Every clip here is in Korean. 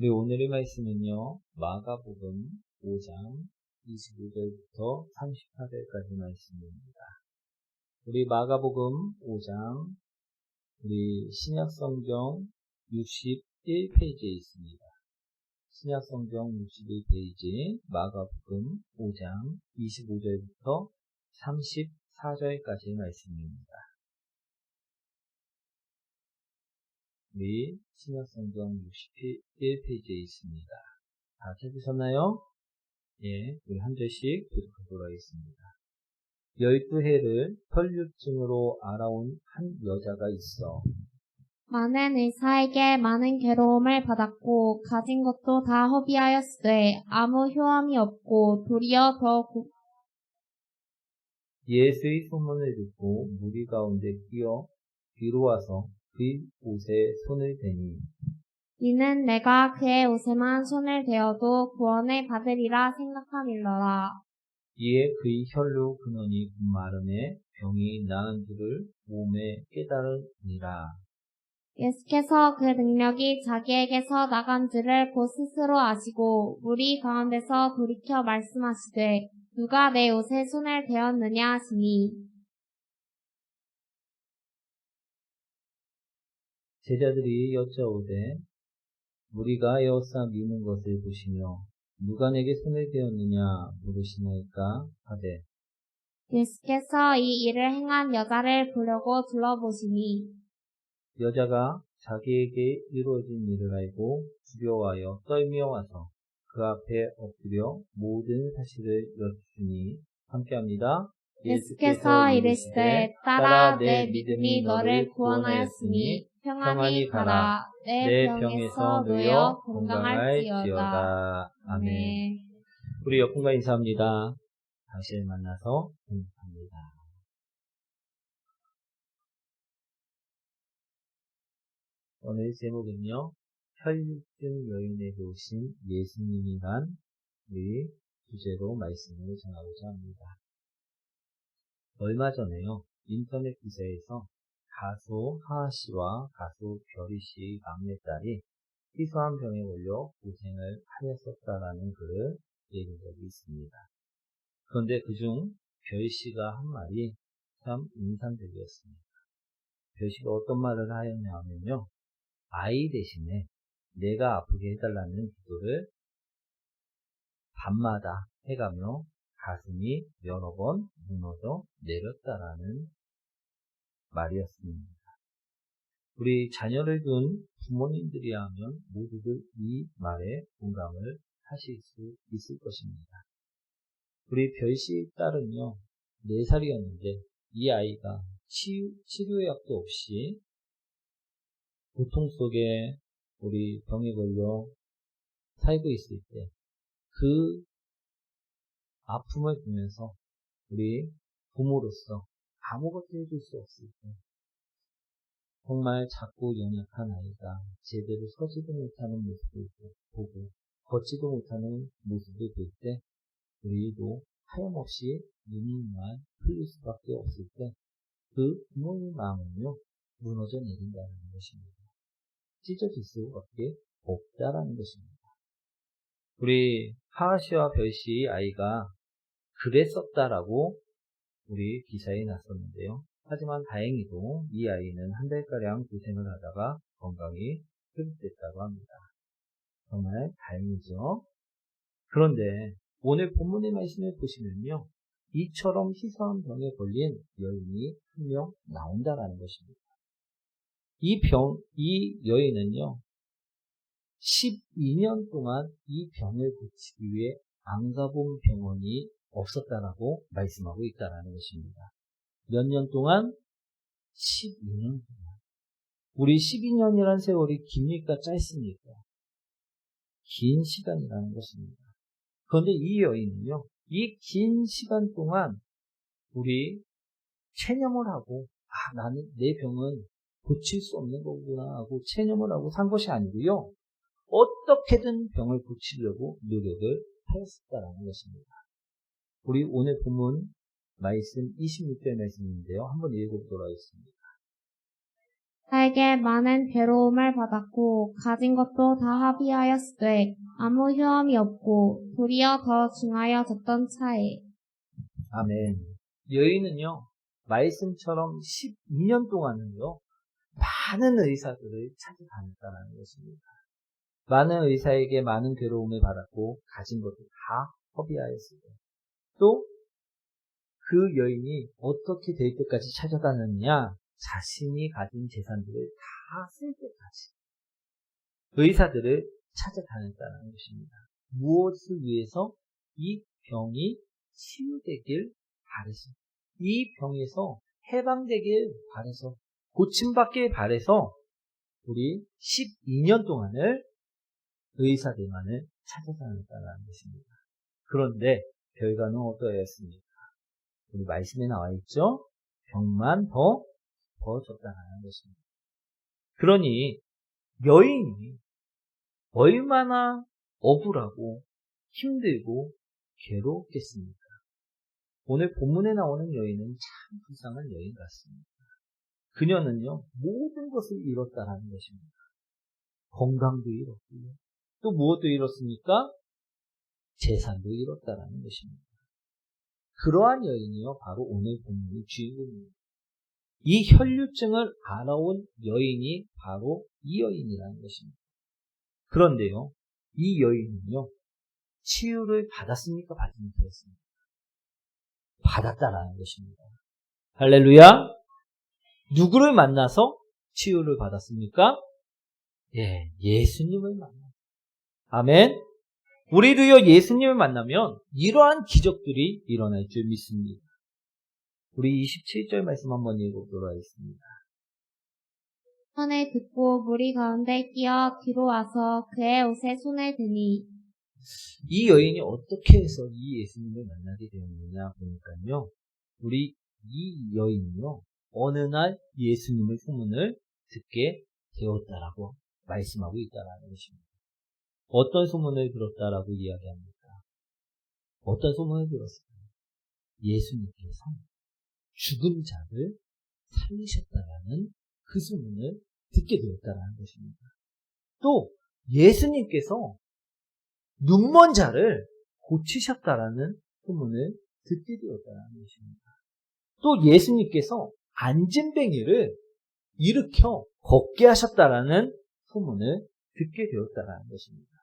우리 오늘의 말씀은요, 마가복음 5장 25절부터 38절까지 말씀입니다. 우리 마가복음 5장, 우리 신약성경 61페이지에 있습니다. 신약성경 61페이지, 마가복음 5장 25절부터 34절까지 말씀입니다. 우리 신약성경 61페이지에 있습니다. 다 찾으셨나요? 예, 우리 한 절씩 교독하도록 하겠습니다. 열두 해를 혈류증으로 알아온 한 여자가 있어. 많은 의사에게 많은 괴로움을 받았고 가진 것도 다 허비하였으되 아무 효험이 없고 도리어 더 고- 예수의 소문을 듣고 무리 가운데 끼어 뒤로 와서 그의 옷에 손을 대니 이는 내가 그의 옷에만 손을 대어도 구원을 받으리라 생각함일러라. 이에 그의 혈류 근원이 마름에 병이 나은 줄을 몸에 깨달으니라. 예수께서 그 능력이 자기에게서 나간 줄을 곧 스스로 아시고 무리 가운데서 돌이켜 말씀하시되 누가 내 옷에 손을 대었느냐 하시니 제자들이 여짜오되 우리가 에어싸 미는 것을 보시며 누가 내게 손을 대었느냐 물으시나이까 하되 예수께서 이 일을 행한 여자를 보려고 둘러보시니 여자가 자기에게 이루어진 일을 알고 두려워하여 떨며 와서 그 앞에 엎드려 모든 사실을 여쭈니 함께합니다. 예수께서 이르시되 따라 내 믿음이 너를 구원하였으니 평안히 가라 내 병에서 놓여 건강할지어다. 아멘. 우리 여fun과 인사합니다. 다시 만나서 행복합니다. 오늘 제목은요, 혈육증 여인에게 오신 예수님이란 우리 주제로 말씀을 전하고자 합니다. 얼마 전에요, 인터넷 기사에서 가수 하하 씨와 가수 별이 씨의 막내딸이 희소한 병에 걸려 고생을 하였었다라는 글을 읽은 적이 있습니다. 그런데 그중 별 씨가 한 말이 참 인상적이었습니다. 별 씨가 어떤 말을 하였냐 하면요. 아이 대신에 내가 아프게 해달라는 기도를 밤마다 해가며 가슴이 여러 번 무너져 내렸다라는 말이었습니다. 우리 자녀를 둔 부모님들이라면 모두들 이 말에 공감을 하실 수 있을 것입니다. 우리 별씨 딸은요, 4살이었는데 이 아이가 치유, 치료약도 없이 고통 속에 우리 병에 걸려 살고 있을 때 그 아픔을 보면서 우리 부모로서 아무것도 해줄 수 없을 때 정말 작고 연약한 아이가 제대로 서지도 못하는 모습을 보고 걷지도 못하는 모습을 볼 때 우리도 하염없이 눈물만 흘릴 수밖에 없을 때 그 부모의 마음은요 무너져 내린다는 것입니다. 찢어질 수밖에 없다라는 것입니다. 우리 하하씨와 별씨의 아이가 그랬었다라고 우리 기사에 났었는데요. 하지만 다행히도 이 아이는 한 달가량 고생을 하다가 건강이 회복됐다고 합니다. 정말 다행이죠. 그런데 오늘 본문의 말씀을 보시면요. 이처럼 희소한 병에 걸린 여인이 한 명 나온다라는 것입니다. 이 병, 이 여인은요. 12년 동안 이 병을 고치기 위해 안 가본 병원이 없었다라고 말씀하고 있다라는 것입니다. 몇 년 동안? 12년 동안. 우리 12년이란 세월이 깁니까 짧습니까? 긴 시간이라는 것입니다. 그런데 이 여인은요, 이 긴 시간 동안 우리 체념을 하고, 아, 나는 내 병은 고칠 수 없는 거구나 하고 체념을 하고 산 것이 아니고요. 어떻게든 병을 고치려고 노력을 하였었다라는 것입니다. 우리 오늘 본문 말씀 26절 말씀인데요. 한번 읽어보도록 하겠습니다. 나에게 많은 괴로움을 받았고 가진 것도 다 합의하였으되 아무 효험이 없고 도리어 더 중하여졌던 차에 아멘. 여인은요, 말씀처럼 12년 동안은요, 많은 의사들을 찾아다녔다는 것입니다. 많은 의사에게 많은 괴로움을 받았고, 가진 것도 다 허비하였으되, 또, 그 여인이 어떻게 될 때까지 찾아다녔냐? 자신이 가진 재산들을 다 쓸 때까지 의사들을 찾아다녔다는 것입니다. 무엇을 위해서 이 병이 치유되길 바래서 이 병에서 해방되길 바래서 고침받길 바래서 우리 12년 동안을 의사들만을 찾아다녔다는 것입니다. 그런데 결과는 어떠했습니까? 우리 말씀에 나와 있죠? 병만 더 벌어졌다는 것입니다. 그러니 여인이 얼마나 억울하고 힘들고 괴롭겠습니까? 오늘 본문에 나오는 여인은 참 불쌍한 여인 같습니다. 그녀는요, 모든 것을 잃었다라는 것입니다. 건강도 잃었고요. 또 무엇도 잃었습니까? 재산도 잃었다라는 것입니다. 그러한 여인이요, 바로 오늘 본문의 주인공입니다. 이 혈류증을 알아온 여인이 바로 이 여인이라는 것입니다. 그런데요, 이 여인은요, 치유를 받았습니까? 받지 못했습니까? 받았다라는 것입니다. 할렐루야! 누구를 만나서 치유를 받았습니까? 예, 예수님을 만나. 아멘. 우리도요, 예수님을 만나면 이러한 기적들이 일어날 줄 믿습니다. 우리 27절 말씀 한번 읽어보도록 하겠습니다. 손을 듣고 무리 가운데 끼어 뒤로 와서 그의 옷에 손을 드니 이 여인이 어떻게 해서 이 예수님을 만나게 되었느냐 보니까요. 우리 이 여인이요. 어느 날 예수님의 소문을 듣게 되었다라고 말씀하고 있다라는 것입니다. 어떤 소문을 들었다라고 이야기합니까? 어떤 소문을 들었을까요? 예수님께서 죽은 자를 살리셨다라는 그 소문을 듣게 되었다라는 것입니다. 또 예수님께서 눈먼 자를 고치셨다라는 소문을 듣게 되었다는 것입니다. 또 예수님께서 안진뱅이를 일으켜 걷게 하셨다라는 소문을 듣게 되었다라는 것입니다.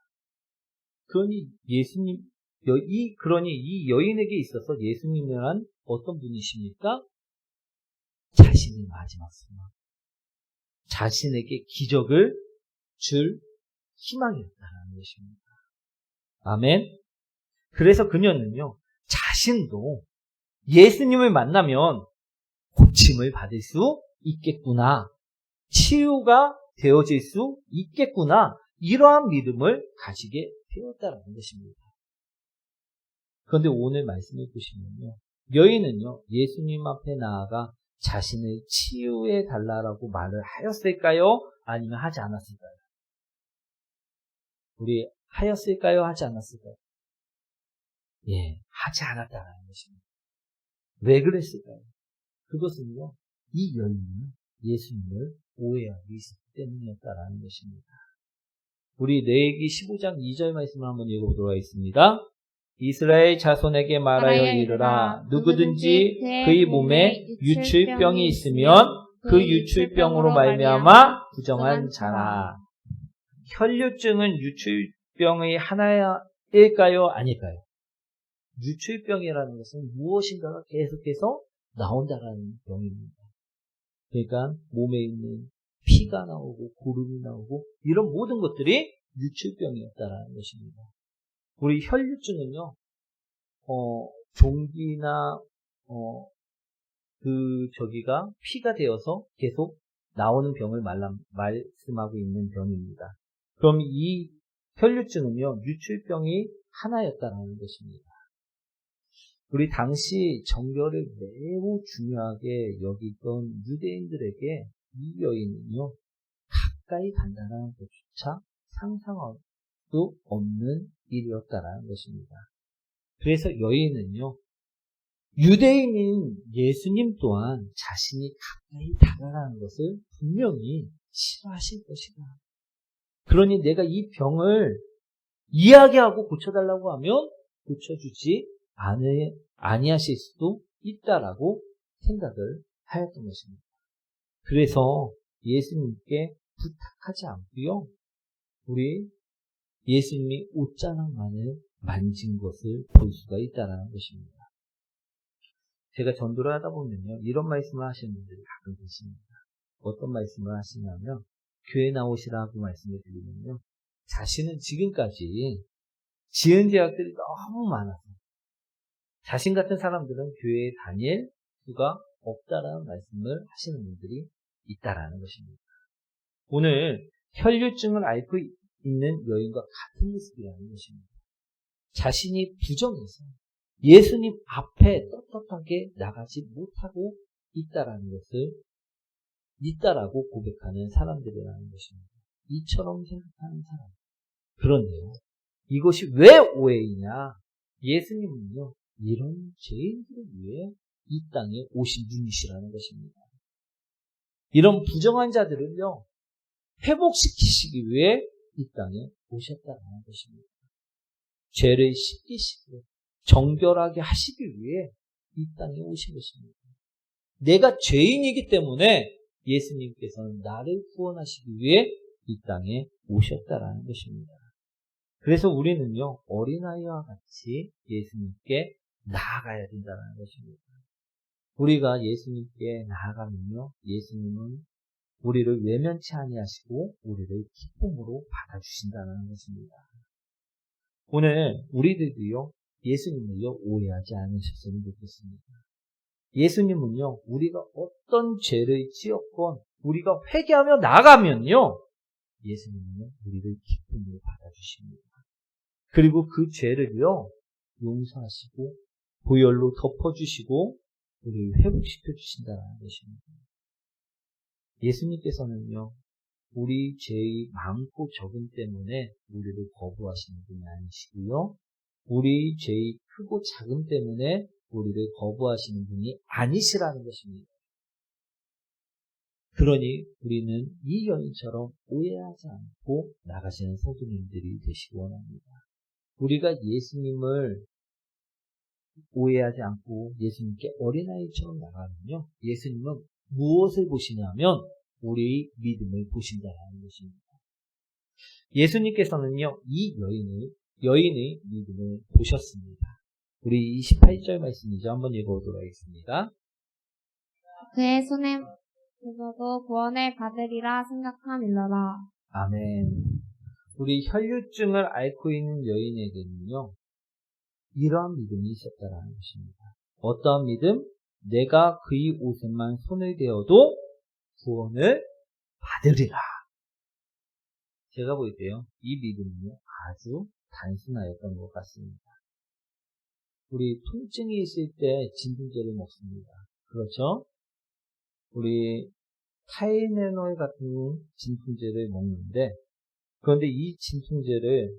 그러니 예수님 이 그러니 이 여인에게 있어서 예수님이란 어떤 분이십니까? 자신의 마지막 소망, 자신에게 기적을 줄 희망이었다는 것입니다. 아멘. 그래서 그녀는요, 자신도 예수님을 만나면 고침을 받을 수 있겠구나. 치유가 되어질 수 있겠구나. 이러한 믿음을 가지게 되었다는 것입니다. 그런데 오늘 말씀을 보시면요. 여인은요, 예수님 앞에 나아가 자신을 치유해 달라라고 말을 하였을까요? 아니면 하지 않았을까요? 우리 하였을까요? 하지 않았을까요? 예, 하지 않았다는 것입니다. 왜 그랬을까요? 그것은요, 이 여인은 예수님을 오해하고 있었기 때문이었다라는 것입니다. 우리 레기 15장 2절 말씀을 한번 읽어보도록 하겠습니다. 이스라엘 자손에게 말하여 이르라 누구든지 그의 몸에 유출병이 있으면 그 유출병으로 말미암아 부정한 자라. 혈류증은 유출병의 하나일까요? 아닐까요? 유출병이라는 것은 무엇인가가 계속해서 나온다라는 병입니다. 그러니까 몸에 있는 피가 나오고 고름이 나오고 이런 모든 것들이 유출병이었다라는 것입니다. 우리 혈류증은요, 어, 종기나 어, 그 저기가 피가 되어서 계속 나오는 병을 말람, 말씀하고 있는 병입니다. 그럼 이 혈류증은요, 유출병이 하나였다라는 것입니다. 우리 당시 정결을 매우 중요하게 여기던 유대인들에게 이 여인은요, 가까이 간다는 것조차 상상할 수 없는 일이었다라는 것입니다. 그래서 여인은요, 유대인인 예수님 또한 자신이 가까이 다가가는 것을 분명히 싫어하실 것이다. 그러니 내가 이 병을 이야기하고 고쳐달라고 하면 고쳐주지 않으, 아니하실 수도 있다라고 생각을 하였던 것입니다. 그래서 예수님께 부탁하지 않고요. 우리 예수님이 옷자락만을 만진 것을 볼 수가 있다는 것입니다. 제가 전도를 하다 보면요. 이런 말씀을 하시는 분들이 가끔 계십니다. 어떤 말씀을 하시냐면 교회 나오시라고 말씀을 드리면요. 자신은 지금까지 지은 죄악들이 너무 많아서 자신 같은 사람들은 교회에 다닐 수가 없다라는 말씀을 하시는 분들이 있다라는 것입니다. 오늘 혈류증을 앓고 있는 여인과 같은 모습이라는 것입니다. 자신이 부정해서 예수님 앞에 떳떳하게 나가지 못하고 있다라는 것을 있다라고 고백하는 사람들이라는 것입니다. 이처럼 생각하는 사람. 그런데요. 이것이 왜 오해이냐? 예수님은요, 이런 죄인들을 위해 이 땅에 오신 분이시라는 것입니다. 이런 부정한 자들을요, 회복시키시기 위해 이 땅에 오셨다는 것입니다. 죄를 씻기시고 정결하게 하시기 위해 이 땅에 오신 것입니다. 내가 죄인이기 때문에 예수님께서는 나를 구원하시기 위해 이 땅에 오셨다라는 것입니다. 그래서 우리는요, 어린아이와 같이 예수님께 나아가야 된다는 것입니다. 우리가 예수님께 나아가면요, 예수님은 우리를 외면치 아니하시고 우리를 기쁨으로 받아주신다는 것입니다. 오늘 우리들도요, 예수님을요, 오해하지 않으셨으면 좋겠습니다. 예수님은요, 우리가 어떤 죄를 지었건, 우리가 회개하며 나가면요, 예수님은 우리를 기쁨으로 받아주십니다. 그리고 그 죄를요, 용서하시고, 보혈로 덮어주시고, 우리를 회복시켜 주신다는 것입니다. 예수님께서는요, 우리 죄의 많고 적음 때문에 우리를 거부하시는 분이 아니시고요. 우리 죄의 크고 작음 때문에 우리를 거부하시는 분이 아니시라는 것입니다. 그러니 우리는 이 여인처럼 오해하지 않고 나가시는 성도님들이 되시기 원합니다. 우리가 예수님을 오해하지 않고 예수님께 어린아이처럼 나가면요. 예수님은 무엇을 보시냐면 우리의 믿음을 보신다는 것입니다. 예수님께서는요, 이 여인을, 여인의 믿음을 보셨습니다. 우리 28절 말씀이죠. 한번 읽어보도록 하겠습니다. 그의 손에 묻어도 구원을 받으리라 생각함일러라. 아멘. 우리 혈류증을 앓고 있는 여인에게는요, 이러한 믿음이 있었다라는 것입니다. 어떠한 믿음? 내가 그의 옷에만 손을 대어도 구원을 받으리라. 제가 볼 때요, 이 믿음은요, 아주 단순하였던 것 같습니다. 우리 통증이 있을 때 진통제를 먹습니다. 그렇죠? 우리 타이레놀 같은 진통제를 먹는데, 그런데 이 진통제를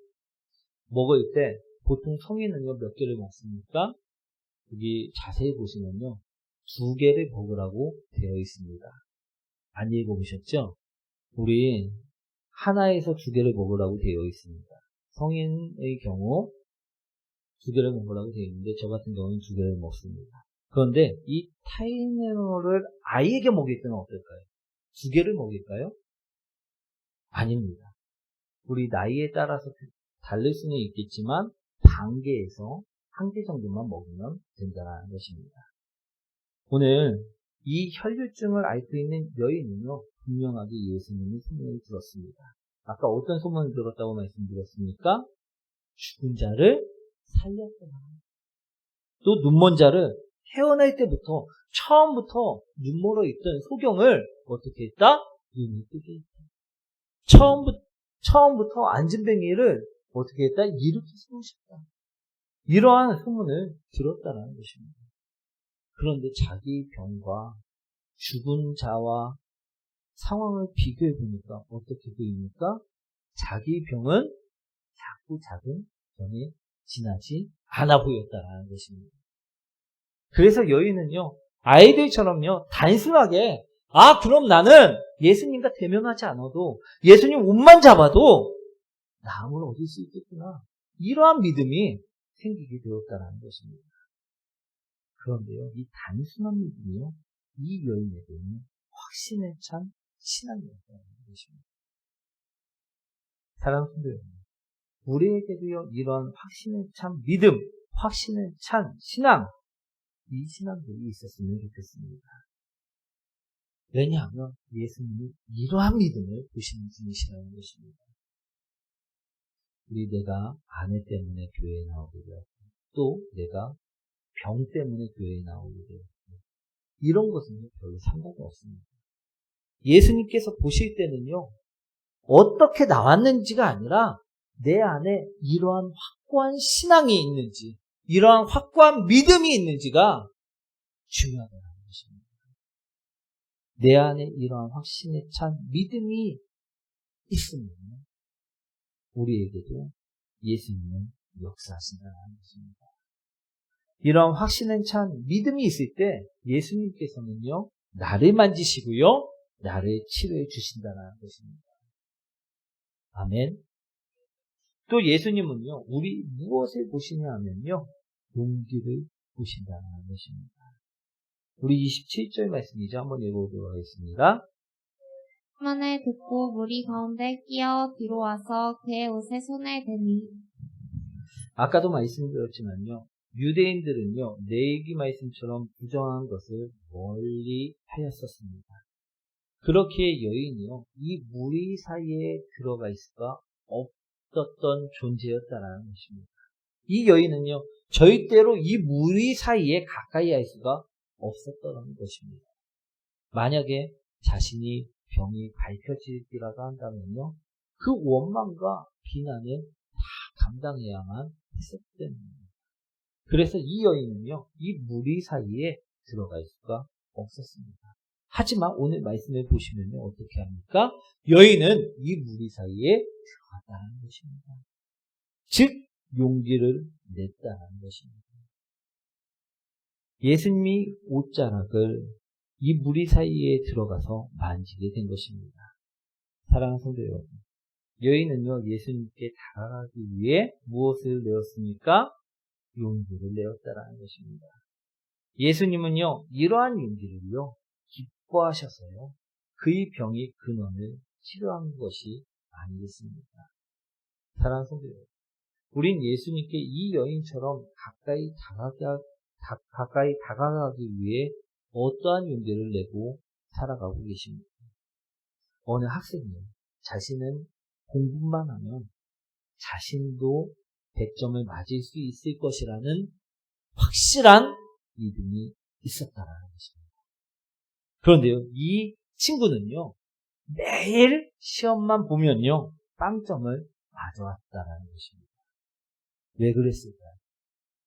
먹을 때 보통 성인은요, 몇 개를 먹습니까? 여기 자세히 보시면요, 두 개를 먹으라고 되어 있습니다. 안 읽어보셨죠? 우리 하나에서 두 개를 먹으라고 되어 있습니다. 성인의 경우 두 개를 먹으라고 되어 있는데 저 같은 경우는 두 개를 먹습니다. 그런데 이 타이레놀을 아이에게 먹일 때는 어떨까요? 두 개를 먹일까요? 아닙니다. 우리 나이에 따라서 다를 수는 있겠지만 단계에서 한 개 정도만 먹으면 된다는 것입니다. 오늘 이 혈류증을 앓고 있는 여인은요, 분명하게 예수님의 소문을 들었습니다. 아까 어떤 소문을 들었다고 말씀드렸습니까? 죽은 자를 살렸구나. 또 눈먼 자를 태어날 때부터, 처음부터 눈멀어 있던 소경을 어떻게 했다? 눈이 뜨게 했다. 처음부터, 처음부터 안진뱅이를 어떻게 했다? 일으켜 세우셨다. 이러한 소문을 들었다는 것입니다. 그런데 자기 병과 죽은 자와 상황을 비교해 보니까 어떻게 보입니까? 자기 병은 작고 작은 병에 지나지 않아 보였다라는 것입니다. 그래서 여인은요, 아이들처럼요, 단순하게, 아, 그럼 나는 예수님과 대면하지 않아도, 예수님 옷만 잡아도, 남을 얻을 수 있겠구나. 이러한 믿음이 생기게 되었다는 것입니다. 그런데요, 이 단순한 믿음이요, 이 여인에게는 확신에 찬 신앙이었다는 것입니다. 사랑하는 성도 여러분, 우리에게도요, 이런 확신에 찬 믿음, 확신에 찬 신앙, 이 신앙들이 있었으면 좋겠습니다. 왜냐하면 예수님이 이러한 믿음을 보시는 분이시라는 것입니다. 우리 내가 아내 때문에 교회에 나오게 되었고, 또 내가 병 때문에 교회에 나오게 되었고, 이런 것은 별로 상관이 없습니다. 예수님께서 보실 때는요, 어떻게 나왔는지가 아니라 내 안에 이러한 확고한 신앙이 있는지, 이러한 확고한 믿음이 있는지가 중요하다는 것입니다. 내 안에 이러한 확신에 찬 믿음이 있으면 우리에게도 예수님은 역사하신다는 것입니다. 이런 확신에 찬 믿음이 있을 때 예수님께서는요, 나를 만지시고요, 나를 치료해 주신다는 것입니다. 아멘. 또 예수님은요, 우리 무엇을 보시냐 하면요, 용기를 보신다는 것입니다. 우리 27절 말씀이죠. 한번 읽어보도록 하겠습니다. 화만을 듣고 무리 가운데 끼어 뒤로 와서 그의 옷에 손을 대니 아까도 말씀드렸지만요, 유대인들은요, 내기 말씀처럼 부정한 것을 멀리 하였었습니다. 그렇게 여인이요, 이 무리 사이에 들어가 있을 수가 없었던 존재였다는 것입니다. 이 여인은요, 절대로 이 무리 사이에 가까이 할 수가 없었던 것입니다. 만약에 자신이 병이 밝혀지기라도 한다면요, 그 원망과 비난을 다 감당해야만 했었기 때문입니다. 그래서 이 여인은요, 이 무리 사이에 들어갈 수가 없었습니다. 하지만 오늘 말씀을 보시면요, 어떻게 합니까? 여인은 이 무리 사이에 들어갔다는 것입니다. 즉, 용기를 냈다는 것입니다. 예수님이 옷자락을 이 무리 사이에 들어가서 만지게 된 것입니다. 사랑하는 성도 여러분, 여인은요, 예수님께 다가가기 위해 무엇을 내었습니까? 용기를 내었다라는 것입니다. 예수님은요, 이러한 용기를요, 기뻐하셔서요, 그의 병의 근원을 치료한 것이 아니겠습니까? 사랑하는 성도 여러분, 우린 예수님께 이 여인처럼 가까이 다가가, 다, 가까이 다가가기 위해 어떠한 용기를 내고 살아가고 계십니까? 어느 학생이요. 자신은 공부만 하면 자신도 100점을 맞을 수 있을 것이라는 확실한 믿음이 있었다라는 것입니다. 그런데요, 이 친구는요, 매일 시험만 보면요, 빵점을 가져왔다라는 것입니다. 왜 그랬을까요?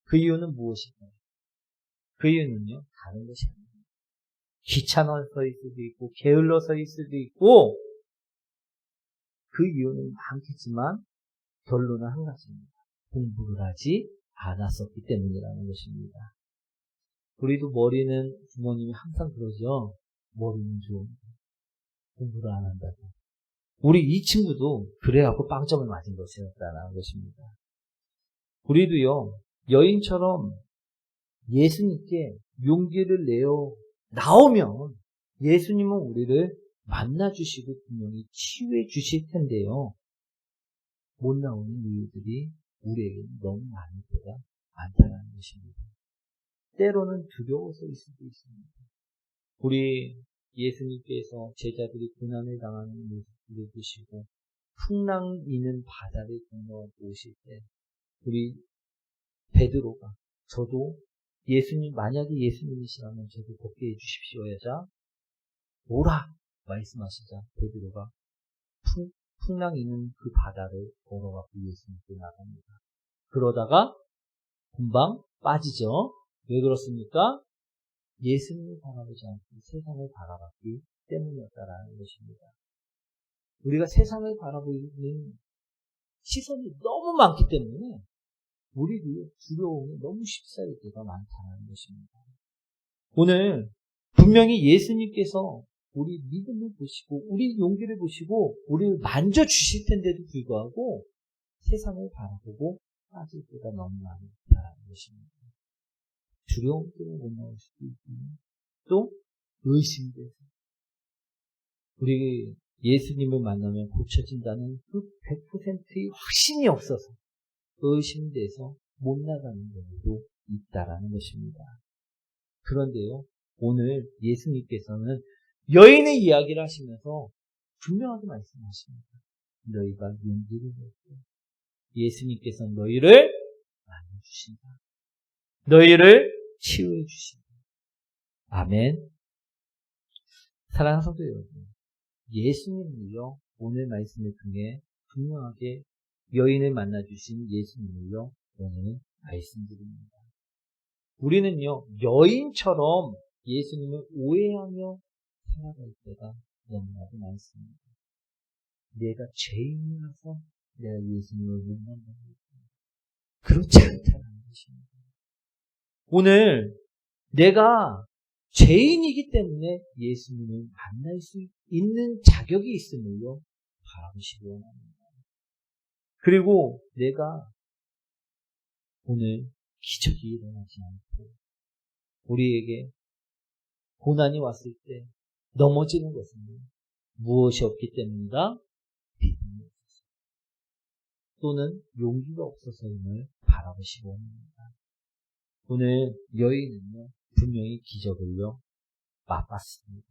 그 이유는 무엇일까요? 그 이유는요, 다른 것이 아닙니다. 귀찮아서일 수도 있고, 게을러서일 수도 있고, 그 이유는 많겠지만, 결론은 한 가지입니다. 공부를 하지 않았었기 때문이라는 것입니다. 우리도 머리는 부모님이 항상 그러죠. 머리는 좀 공부를 안 한다고. 우리 이 친구도 그래갖고 빵점을 맞은 것이었다는 것입니다. 우리도요, 여인처럼 예수님께 용기를 내어 나오면 예수님은 우리를 만나주시고 분명히 치유해 주실 텐데요. 못 나오는 이유들이 우리에게 너무 많을 때가 많다는 것입니다. 때로는 두려워서일 수도 있습니다. 우리 예수님께서 제자들이 고난을 당하는 모습을 보시고 풍랑 이는 바다를 건너고 오실 때 우리 베드로가 저도 예수님 만약에 예수님이시라면 저도 걷게 해주십시오 하자 오라 말씀하시자 베드로가 풍, 풍랑 이는 그 바다를 걸어가고 예수님께 나갑니다. 그러다가 금방 빠지죠. 왜 그렇습니까? 예수님을 바라보지 않고 세상을 바라봤기 때문이었다라는 것입니다. 우리가 세상을 바라보는 시선이 너무 많기 때문에 우리도 두려움이 너무 쉽사릴 때가 많다는 것입니다. 오늘 분명히 예수님께서 우리 믿음을 보시고 우리 용기를 보시고 우리를 만져 주실 텐데도 불구하고 세상을 바라보고 빠질 때가 너무 많다는 것입니다. 두려움 때문에 못 나올 수도 있고 또 의심돼서 우리 예수님을 만나면 고쳐진다는 그 100%의 확신이 없어서 의심돼서 못 나가는 경우도 있다라는 것입니다. 그런데요, 오늘 예수님께서는 여인의 이야기를 하시면서 분명하게 말씀하십니다. 너희가 용기를 내고 예수님께서 너희를 만져주신다. 너희를 치유해 주신다. 아멘. 사랑하는 성도 여러분, 예수님을요, 오늘 말씀을 통해 분명하게 여인을 만나주신 예수님을요, 오늘 말씀드립니다. 우리는요, 여인처럼 예수님을 오해하며 살아갈 때가 너무나도 많습니다. 내가 죄인이라서 내가 예수님을 못 있다. 그렇지 않다는 것입니다. 오늘 내가 죄인이기 때문에 예수님을 만날 수 있는 자격이 있음을요, 바라보시기 원합니다. 그리고 내가 오늘 기적이 일어나지 않고 우리에게 고난이 왔을 때 넘어지는 것은 무엇이 없기 때문이다? 믿음이 없어서 또는 용기가 없어서임을 바라보시고 합니다. 오늘 여인은요 분명히 기적을요 맛봤습니다.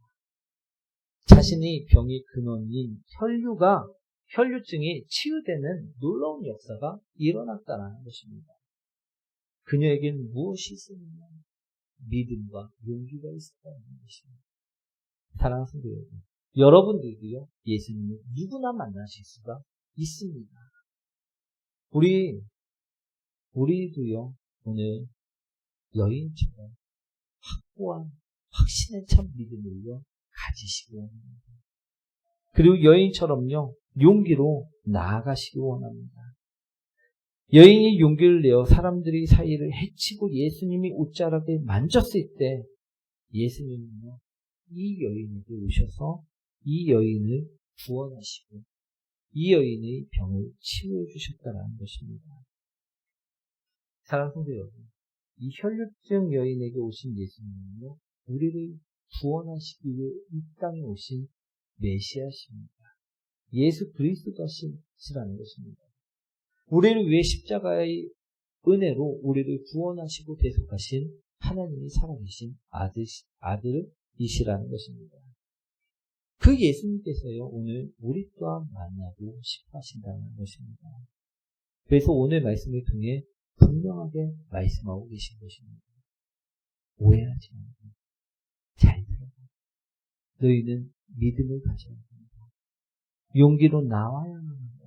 자신이 병의 근원인 혈류가 혈류증이 치유되는 놀라운 역사가 일어났다는 것입니다. 그녀에겐 무엇이 있었느냐? 믿음과 용기가 있었다는 것입니다. 사랑하는 성도 여러분, 여러분들도요, 예수님을 누구나 만나실 수가 있습니다. 우리, 우리도요, 오늘 여인처럼 확고한, 확신에 찬 믿음을요, 가지시기 원합니다. 그리고 여인처럼요, 용기로 나아가시기 원합니다. 여인이 용기를 내어 사람들이 사이를 해치고 예수님이 옷자락을 만졌을 때 예수님은요, 이 여인에게 오셔서 이 여인을 구원하시고 이 여인의 병을 치유해 주셨다는 것입니다. 사랑하는 성도 여러분, 이 혈류증 여인에게 오신 예수님은요, 우리를 구원하시기 위해 이 땅에 오신 메시아십니다. 예수 그리스도시라는 것입니다. 우리를 위해 십자가의 은혜로 우리를 구원하시고 대속하신 하나님이 살아계신 아들, 아들이시라는 것입니다. 그 예수님께서요, 오늘 우리 또한 만나고 싶어 하신다는 것입니다. 그래서 오늘 말씀을 통해 분명하게 말씀하고 계신 것입니다. 오해하지 말고 잘 들어라. 너희는 믿음을 합니다. 용기로 나와야 합니다.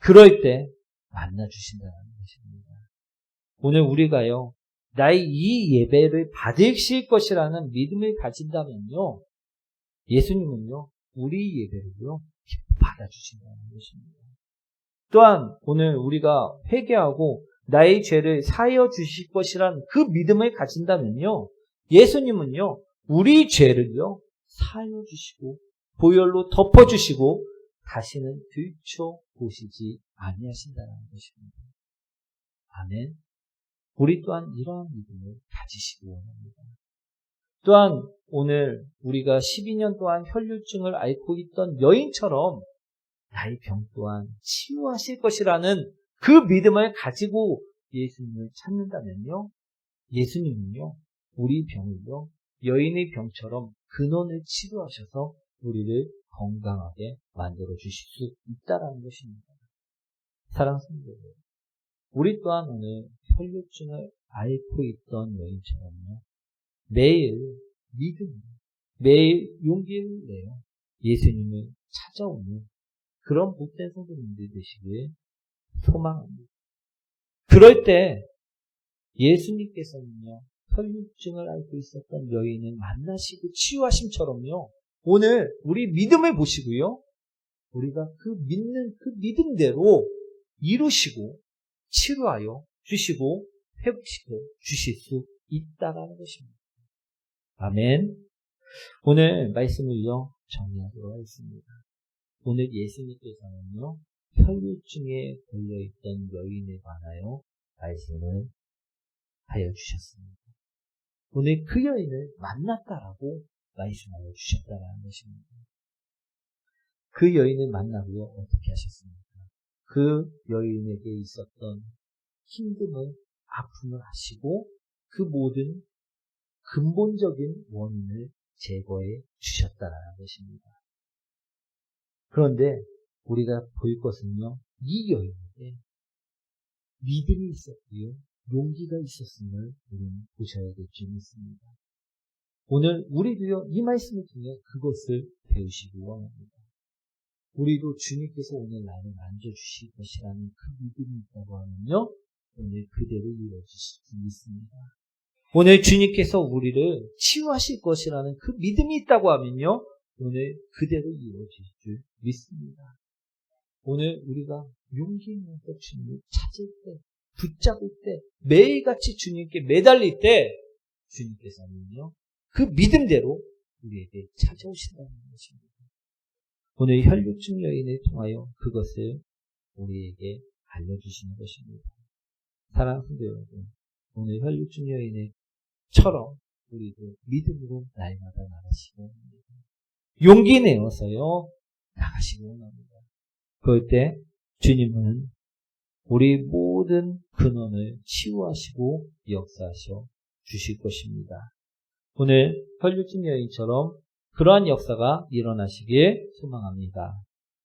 그럴 때 만나주신다는 것입니다. 오늘 우리가요, 나의 이 예배를 받으실 것이라는 믿음을 가진다면요, 예수님은요, 우리 예배를요, 받아주신다는 것입니다. 또한 오늘 우리가 회개하고 나의 죄를 사여 주실 것이란 그 믿음을 가진다면요, 예수님은요, 우리 죄를요, 사여 주시고, 보혈로 덮어주시고, 다시는 들춰 보시지 아니하신다는 것입니다. 아멘. 우리 또한 이러한 믿음을 가지시기 원합니다. 또한 오늘 우리가 12년 동안 혈류증을 앓고 있던 여인처럼 나의 병 또한 치유하실 것이라는 그 믿음을 가지고 예수님을 찾는다면요. 예수님은요. 우리 병을요. 여인의 병처럼 근원을 치료하셔서 우리를 건강하게 만들어 주실 수 있다라는 것입니다. 사랑하는 여러분, 우리 또한 오늘 혈류증을 앓고 있던 여인처럼요. 매일 믿음, 매일 용기를 내요. 예수님을 찾아오는 그런 복된 성도님들 되시길 소망합니다. 그럴 때 예수님께서는요, 혈류증을 앓고 있었던 여인을 만나시고 치유하심처럼요, 오늘 우리 믿음을 보시고요, 우리가 그 믿는 그 믿음대로 이루시고 치료하여 주시고 회복시켜 주실 수 있다라는 것입니다. 아멘. 오늘 말씀을요, 정리하도록 하겠습니다. 오늘 예수님께서는요, 혈류증에 걸려 있던 여인에 관하여 말씀을 하여 주셨습니다. 오늘 그 여인을 만났다라고 말씀하여 주셨다는 것입니다. 그 여인을 만나고요, 어떻게 하셨습니까? 그 여인에게 있었던 힘듦을, 아픔을 하시고, 그 모든 근본적인 원인을 제거해 주셨다는 것입니다. 그런데 우리가 볼 것은요, 이 여인에게 믿음이 있었고요, 용기가 있었음을 우리는 보셔야 될 점이 있습니다. 오늘 우리도요, 이 말씀을 통해 그것을 배우시기 원합니다. 우리도 주님께서 오늘 나를 만져주실 것이라는 그 믿음이 있다고 하면요, 오늘 그대로 이루어지실 수 있습니다. 오늘 주님께서 우리를 치유하실 것이라는 그 믿음이 있다고 하면요, 오늘 그대로 이루어질 줄 믿습니다. 오늘 우리가 용기 있는 주님을 찾을 때, 붙잡을 때, 매일같이 주님께 매달릴 때, 주님께서는요, 그 믿음대로 우리에게 찾아오신다는 것입니다. 오늘 혈육증 여인을 통하여 그것을 우리에게 알려주시는 것입니다. 사랑하는 여러분, 오늘 혈육증 여인의처럼 우리도 믿음으로 날마다 나가시고 합니다. 용기 내어서요, 나가시고 합니다. 그럴 때 주님은 우리 모든 근원을 치유하시고 역사하셔 주실 것입니다. 오늘 혈육증 여인처럼 그러한 역사가 일어나시길 소망합니다.